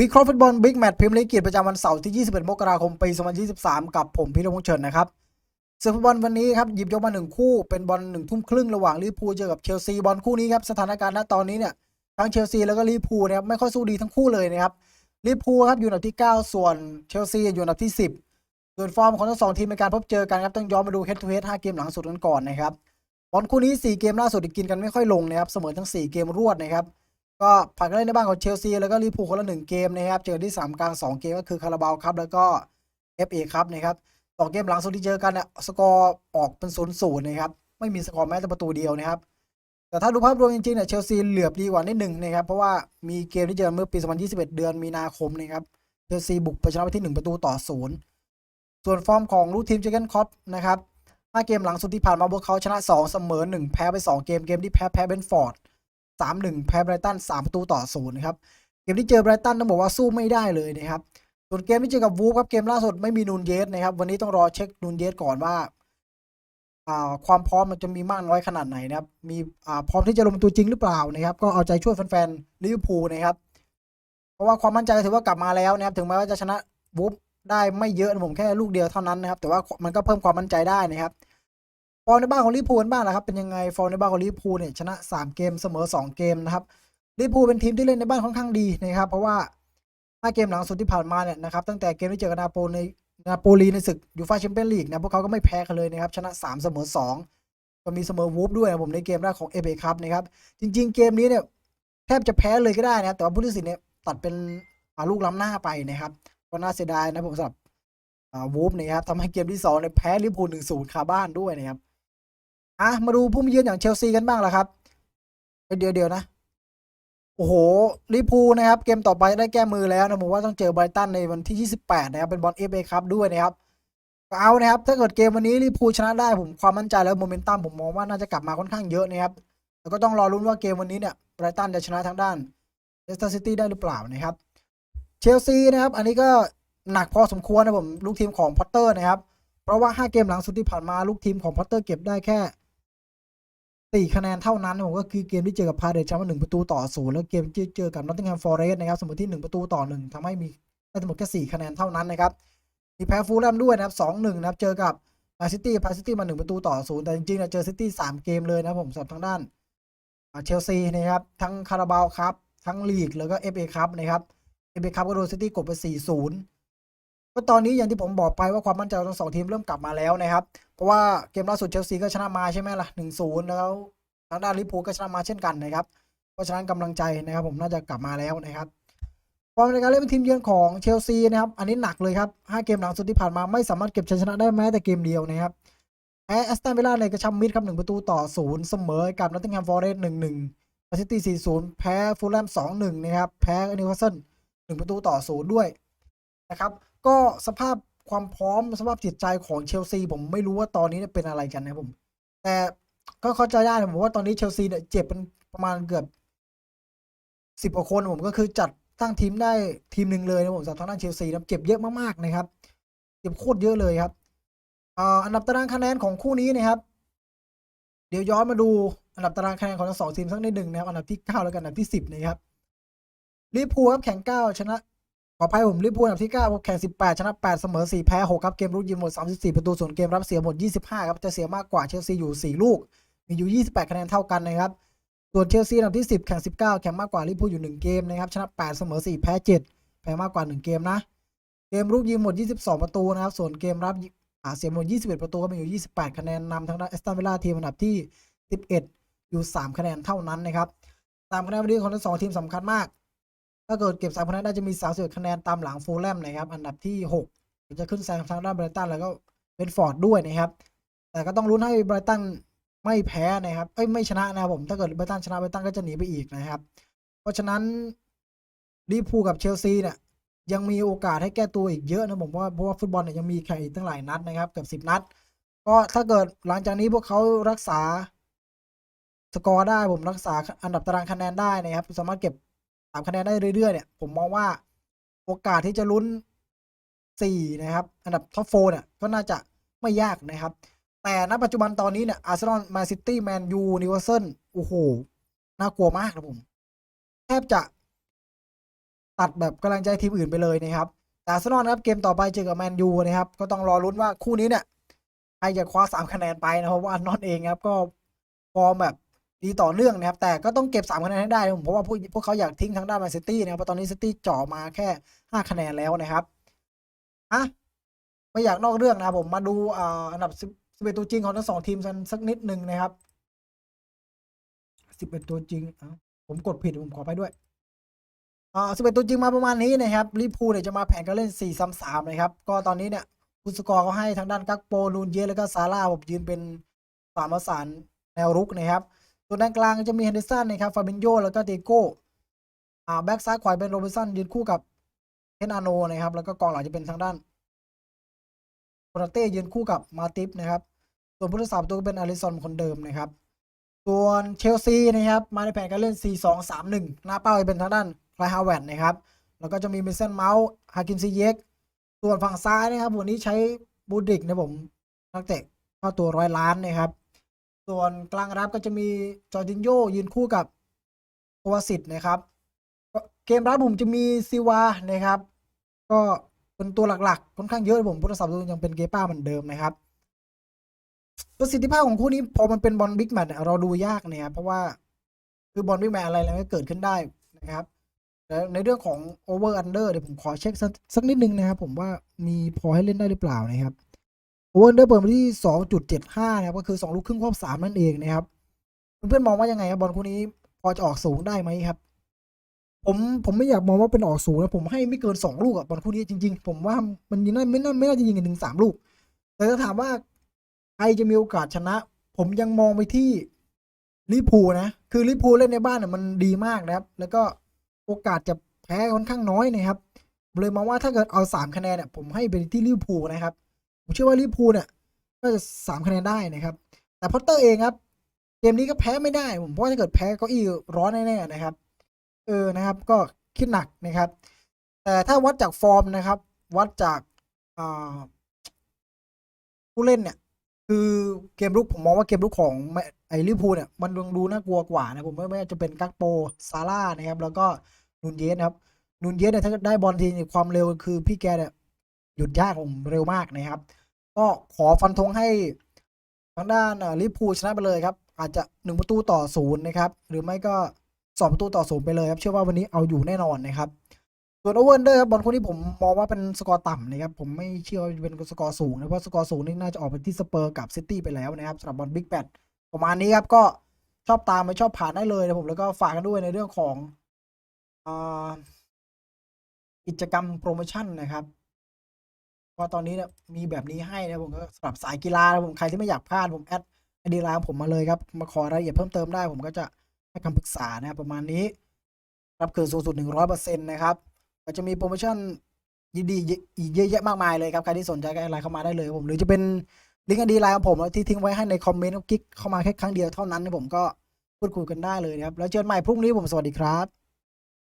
วิเคราะห์ฟุตบอลบิ๊กแมตช์พรีเมียร์ลีกกียรติประจำวันเสาร์ที่ 21 มกราคม ปี 2023 กับผมพีรพงษ์เฉินนะครับซึ่งฟุตบอลวันนี้ครับหยิบยกมาหนึ่งคู่เป็นบอลหนึ่งทุ่มครึ่งระหว่างลิเวอร์พูลเจอกับเชลซีบอลคู่นี้ครับสถานการณ์ณตอนนี้เนี่ยทั้งเชลซีแล้วก็ลิเวอร์พูลนะครับไม่ค่อยสู้ดีทั้งคู่เลยนะครับลิเวอร์พูลครับอยู่อันดับที่ 9 ส่วนเชลซีอยู่อันดับที่ 10 ส่วนฟอร์มของทั้งสองทีมในการพบเจอกันครับต้องย้อนมาดูเฮดทูเฮด5เกมหลังสุดกันก่อนนะครับบอลคู่นี้ 4 เกมล่าสุดกินกันไม่ค่อยลงนะครับเสมอทั้ง 4 เกมรวดนะครับ ก็ผ่านกันเล่นในบ้านของเชลซีแล้วก็ลิเวอร์พูลคนละหนึ่งเกมนะครับ เจอที่สามกลางสองเกมก็คือคาราบาวครับแล้วก็เอฟเอครับนะครับสองเกมหลังสุดที่เจอกันเนี่ยสกอร์ออกเป็นศูนย์ศูนย์นะครับไม่มีสกอร์แม้แต่ประตูเดียวนะครับ แต่ถ้าดูภาพรวมจริงๆเนี่ยเชลซีเหลือบดีกว่านิดหนึ่งนะครับ เพราะว่ามีเกมที่เจอเมื่อปี 2021 เดือนมีนาคมนะครับเชลซีบุกไปชนะไปที่ 1 ประตูต่อศูนย์ส่วนฟอร์มของลูกทีมเจอกันคอปนะครับห้าเกมหลังสุดที่ผ่านมาพวกเขาชนะ 2 เสมอ 1 แพ้ไป 2 เกมเกมที่แพ้แพ้เบนฟอร์ด สามหนึ่งแพ้ไบรตันสามประตูต่อศูนย์ครับเกมที่เจอไบรตันต้องบอกว่าสู้ไม่ได้เลยนะครับส่วนเกมที่เจอกับวูฟครับเกมล่าสุดไม่มีนูนเยสนะครับ วันนี้ต้องรอเช็คนูนเยสก่อนว่าอ่าความพร้อมมันจะมีมากน้อยขนาดไหนนะครับมีอ่าพร้อมที่จะลงป็นตัวจริงหรือเปล่านะครับ ก็เอาใจช่วยแฟนๆลิเวอร์พูลนะครับ เพราะว่าความมั่นใจถือว่ากลับมาแล้วนะครับ ถึงแม้ว่าจะชนะวูฟได้ไม่เยอะผมแค่ลูกเดียวเท่านั้นนะครับ แต่ว่ามันก็เพิ่มความมั่นใจได้นะครับ ฟอร์มในบ้านของลิพูลบ้างนะครับเป็นยังไงฟอร์มในบ้านของลิพูลเนี่ยชนะ 3 เกมเสมอ 2 เกมนะครับลิพูลเป็นทีมที่เล่นในบ้านค่อนข้างดีนะครับเพราะว่า 5 เกมหลังสุดที่ผ่านมาเนี่ยนะครับตั้งแต่เกมที่เจอกับนาโปในนาโปลีในศึกยูฟ่าแชมเปี้ยนลีกนะพวกเขาก็ไม่แพ้กันเลยนะครับชนะ 3 เสมอ 2 ก็มีเสมอวูฟด้วยนะผมในเกมแรกของเอเบคัพนะครับจริง ๆ เกมนี้เนี่ยแทบจะแพ้เลยก็ได้นะแต่ว่าผู้ตัดสินเนี่ยตัดเป็นลูกล้ำหน้าไปนะครับก็น่าเสียดายนะผมสำหรับวูฟนะครับทำให้เกมที่สองเนี่ยแพ้ลิเวอร์พูล1-0คาบ้านด้วยนะครับ อะมาดูผู้มาเยือนอย่างเชลซีกันบ้างละครับเอ้ยเดี๋ยวเดี๋ยวนะ โอ้โหลิพูนะครับ เกมต่อไปได้แก้มือแล้วนะผมว่าต้องเจอไบรตันในวันที่ 28 นะครับ เป็นบอลเอฟเอคัพด้วยนะครับก็เอานะครับ ถ้าเกิดเกมวันนี้ลิพูชนะได้ผมความมั่นใจแล้วโมเมนตัมผมมองว่าน่าจะกลับมาค่อนข้างเยอะนะครับแล้วก็ต้องรอรุ้นว่าเกมวันนี้เนี่ยไบรตันจะชนะทางด้านเลสเตอร์ซิตี้ได้หรือเปล่านะครับเชลซีนะครับ อันนี้ก็หนักพอสมควรนะผมลูกทีมของพอตเตอร์นะครับ เพราะว่า 5 เกมหลังสุดที่ผ่านมาลูกทีมของพอตเตอร์เก็บได้แค่ สี่คะแนนเท่านั้นผมก็คือเกมที่เจอกับพาเดชมาหนึ่งประตูต่อศูนย์แล้วเกมที่เจอกับนอตติงแฮมฟอร์เรสต์นะครับเสมอที่หนึ่งประตูต่อหนึ่งทำให้มีได้ทั้งหมดแค่สี่คะแนนเท่านั้นนะครับมีแพ้ฟูลแลมด้วยนะครับสองหนึ่งนะครับเจอกับมาซิตี้พาซิตี้มาหนึ่งประตูต่อศูนย์แต่จริงๆเนี่ยเจอซิตี้สามเกมเลยนะผมสำหรับทางด้านเชลซีนะครับทั้งคาราบาวครับทั้งลีกแล้วก็เอฟเอคัพนะครับเอฟเอคัพก็โดนซิตี้กดไปสี่ศูนย์ก็ตอนนี้อย่างที่ผมบอกไปว่าความมั่นใจของทั้งสองทีมเริ่มกลับมาแล้วนะครับ เพราะว่าเกมล่าสุดเชลซีก็ชนะมาใช่ไหมล่ะหนึ่งศูนย์แล้วทางด้านลิเวอร์พูก็ชนะมาเช่นกันนะครับ เพราะฉะนั้นกำลังใจนะครับ ผมน่าจะกลับมาแล้วนะครับฟอร์มในการเล่นเป็นทีมเยือนของเชลซีนะครับ อันนี้หนักเลยครับ5เกมหลังสุดที่ผ่านมาไม่สามารถเก็บชัยชนะได้แม้แต่เกมเดียวนะครับแพ้แอสตันวิลล่าในกระชับมิดครับ1ประตูต่อ0เสมอกับนอตติงแฮมฟอร์เรสต์1-1มาซิตี้4-0แพ้ฟูลแลม2-1นะครับ แพ้นิวคาสเซิล1ประตูต่อ0ด้วยนะครับ ก็สภาพ ความพร้อมสภาพจิตใจของเชลซีผมไม่รู้ว่าตอนนี้เนี่ยเป็นอะไรกันนะผม แต่ก็เข้าใจได้นะผมว่าตอนนี้เชลซีเนี่ยเจ็บเป็นประมาณเกือบสิบกว่าคนผมก็คือจัดตั้งทีมได้ทีมหนึ่งเลยนะผมสำหรับทางด้านเชลซีนะเจ็บเยอะมากๆนะครับเจ็บโคตรเยอะเลยครับอันดับตารางคะแนนของคู่นี้นะครับ เดี๋ยวย้อนมาดูอันดับตารางคะแนนของทั้งสองทีมสักนิดหนึ่งนะครับ อันดับที่เก้าแล้วกันอันดับที่สิบนะครับลิเวอร์พูลครับแข่งเก้าชนะ ขออภัยผมลิเวอร์พูลอันดับที่เก้าแข่งสิบแปดชนะแปดเสมอสี่แพ้หกครับ เกมรุกยิงหมดสามสิบสี่ประตู ส่วนเกมรับเสียหมดยี่สิบห้าครับ จะเสียมากกว่าเชลซีอยู่สี่ลูก มีอยู่ 28 คะแนนเท่ากันนะครับ ส่วนเชลซีอันดับที่ 10 แข่ง 19 แข่งมากกว่าลิบูลอยู่ 1 เกมนะครับ ชนะ 8 เสมอ 4 แพ้ 7 แพ้มากกว่า 1 เกมนะ เกมรุกยิงหมด 22 ประตูนะครับ ส่วนเกมรับอ่าเสียหมด 21 ประตูก็มีอยู่ 28 คะแนนนำทางด้านแอสตันวิลล่าทีมอันดับที่ 11 อยู่ 3 คะแนนเท่านั้นนะครับตามคะแนนวันนี้ของทั้งสองทีมสำคัญมาก ถ้าเกิดเก็บ3คะแนนได้จะมี31คะแนนตามหลังฟูลแลมนะครับ อันดับที่6จะขึ้นแซงทางด้านไบรตันแล้วก็เบนฟอร์ดด้วยนะครับ แต่ก็ต้องลุ้นให้ไบรตันไม่แพ้นะครับเอ้ยไม่ชนะนะครับผมถ้าเกิดไบรตันชนะไบรตันก็จะหนีไปอีกนะครับ เพราะฉะนั้นลิเวอร์พูกับเชลซีเนี่ยยังมีโอกาสให้แก้ตัวอีกเยอะนะผมว่าเพราะว่าฟุตบอลเนี่ยยังมีแข่งอีกตั้งหลายนัดนะครับเกือบสิบนัด ก็ถ้าเกิดหลังจากนี้พวกเขารักษาสกอร์ได้ผมรักษาอันดับตารางคะแนนได้นะครับ สามารถเก็บามคะแนนได้เรื่อยๆเนี่ยผมมองว่าโอกาสที่จะลุ้นสี่นะครับ อันดับท็อปโฟเนี่ยก็น่าจะไม่ยากนะครับ แต่ณปัจจุบันตอนนี้เนี่ยอาร์เซนอลแมนซิตี้แมนยูนิวเซิลโอ้โห น่ากลัวมากนะผม แทบจะตัดแบบกำลังใจทีมอื่นไปเลยนะครับ แต่อาร์เซนอลนะครับเกมต่อไปเจอกับแมนยูนะครับ ก็ต้องรอลุ้นว่าคู่นี้เนี่ยใครจะคว้าสามคะแนนไปนะเพราะว่าอาร์นอลเองครับ ก็ฟอร์มแบบ ดีต่อเนื่องนะครับ แต่ก็ต้องเก็บสามคะแนนให้ได้นะผมเพราะว่าพวกพวกเขาอยากทิ้งทางด้านแมนซิตี้นะครับเพราะตอนนี้ซิตี้จ่อมาแค่ห้าคะแนนแล้วนะครับอะไม่อยากนอกเรื่องนะผมมาดูอ่าอันดับสิบสิบเอ็ดตัวจริงของทั้งสองทีมกันสักนิดหนึ่งนะครับสิบเอ็ดตัวจริงผมกดผิดผมขอไปด้วยอ่าสิบเอ็ดตัวจริงมาประมาณนี้นะครับลิพูลเนี่ยจะมาแผนการเล่น4ี่ซ้ำสามนะครับ ก็ตอนนี้เนี่ยผู้สกอร์เขาให้ทางด้านกักโปลูนเยแล้วก็ซาร่าผมยืนเป็นสามประสานแนวรุกนะครับ ส่วนด้านกลางก็จะมีเฮนเดอร์สันนะครับฟาบินโยแล้วก็เดโก้อ่าแบ็กซ้ายขวาเป็นโรบินสันยืนคู่กับเฮนอาโนนะครับ แล้วก็กองหลังจะเป็นทางด้านโคนาเต้ยืนคู่กับมาติฟนะครับ ส่วนผู้รักษาประตูก็เป็นอาริสันคนเดิมนะครับ ส่วนเชลซีนะครับ มาในแผนการเล่น 4-2-3-1 หน้าเป้าจะเป็นทางด้านไคลฮาวเวร์ดนะครับ แล้วก็จะมีเมสันเมาส์ฮากิมซีเยกส่วนฝั่งซ้ายนะครับวันนี้ใช้บูดิกนะผมนักเตะเข้าตัวร้อยล้านนะครับ ส่วนกลางรับก็จะมีจอร์จินโยยืนคู่กับโควสิตนะครับ เกมรับผมจะมีซิวานะครับ ก็เป็นตัวหลักๆ ค่อนข้างเยอะผมผู้รักษาประตูยังเป็นเกป้าเหมือนเดิมนะครับ ประสิทธิภาพของคู่นี้พอมันเป็นบอลบิ๊กแมตช์เนี่ยเราดูยากเนี่ยครับเพราะว่าคือบอลบิ๊กแมตช์อะไรแล้วก็เกิดขึ้นได้นะครับแล้วในเรื่องของโอเวอร์อันเดอร์เดี๋ยวผมขอเช็คสักนิดนึงนะครับ ผมว่ามีพอให้เล่นได้หรือเปล่านะครับ โอเวอร์เดอร์เปิดมาที่สองจุดเจ็ดห้านะครับ ก็คือสองลูกครึ่งรอบสามนั่นเองนะครับ เพื่อนๆมองว่ายังไงครับบอลคู่นี้พอจะออกสูงได้ไหมครับ ผมผมไม่อยากมองว่าเป็นออกสูงนะผมให้ไม่เกินสองลูกอะบอลคู่นี้จริง ๆ ผมว่ามันยิงได้ไม่น่าไม่น่าจะยิงกันถึงสามลูก แต่ถ้าถามว่าใครจะมีโอกาสชนะ ผมยังมองไปที่ลิพูนะ คือลิพูเล่นในบ้านเนี่ยมันดีมากนะครับ แล้วก็โอกาสจะแพ้ค่อนข้างน้อยนะครับเลยมองว่าถ้าเกิดเอาสามคะแนนเนี่ยผมให้ไปที่ลิพูนะครับ ผมเชื่อว่าลิพูเนี่ยน่าจะสามคะแนนได้นะครับ แต่พอตเตอร์เองครับ เกมนี้ก็แพ้ไม่ได้ผมเพราะว่าถ้าเกิดแพ้เก็อีร้อนแน่ๆนะครับ เออนะครับ ก็คิดหนักนะครับ แต่ถ้าวัดจากฟอร์มนะครับ วัดจากอผู้เล่นเนี่ย คือเกมลุกผมมองว่าเกมลุกของไอ้ลิพูเนี่ยมันดูดูน่ากลัวกว่านะผมไม่ไม่ว่าจะเป็นกักโปซาร่านะครับ แล้วก็นูนเยสนะครับนูนเยสเนี่ยถ้าได้บอลทีความเร็วคือพี่แกเนี่ย หยุดยากผมเร็วมากนะครับ ก็ขอฟันธงให้ทางด้านลิพูชนะไปเลยครับ อาจจะหนึ่งประตูต่อศูนย์นะครับ หรือไม่ก็สองประตูต่อศูนย์ไปเลยครับ เชื่อว่าวันนี้เอาอยู่แน่นอนนะครับ ส่วนโอเวอร์เดอร์ครับบอลคนนี้ผมมองว่าเป็นสกอร์ต่ำนะครับ ผมไม่เชื่อว่าจะเป็นสกอร์สูงนะ เพราะสกอร์สูงนี่น่าจะออกไปที่สเปอร์กับซิตี้ไปแล้วนะครับสำหรับบอลบิ๊กแบทประมาณนี้ครับก็ชอบตามไม่ชอบผ่านได้เลยนะผมแล้วก็ฝากกันด้วยในเรื่องของกิจกรรมโปรโมชั่นนะครับ ว่าตอนนี้เนี่ยมีแบบนี้ให้นะผมก็สำหรับสายกีฬานะผมใครที่ไม่อยากพลาดผมแอดไอดีไลน์ผมมาเลยครับมาขอรายละเอียดเพิ่มเติมได้ ผมก็จะให้คำปรึกษานะครับประมาณนี้ รับคืนสูงสุดหนึ่งร้อยเปอร์เซ็นต์นะครับก็จะมีโปรโมชั่นดีๆอีกเยอะแยะมากมายเลยครับใครที่สนใจก็แอดไลน์เข้ามาได้เลยผมหรือจะเป็นลิงก์อดีไลน์ของผมที่ทิ้งไว้ให้ในคอมเมนต์คลิกเข้ามาแค่ครั้งเดียวเท่านั้นนะผมก็พูดคุยกันได้เลยครับแล้วเจอกันใหม่พรุ่งนี้ผมสวัสดีครับ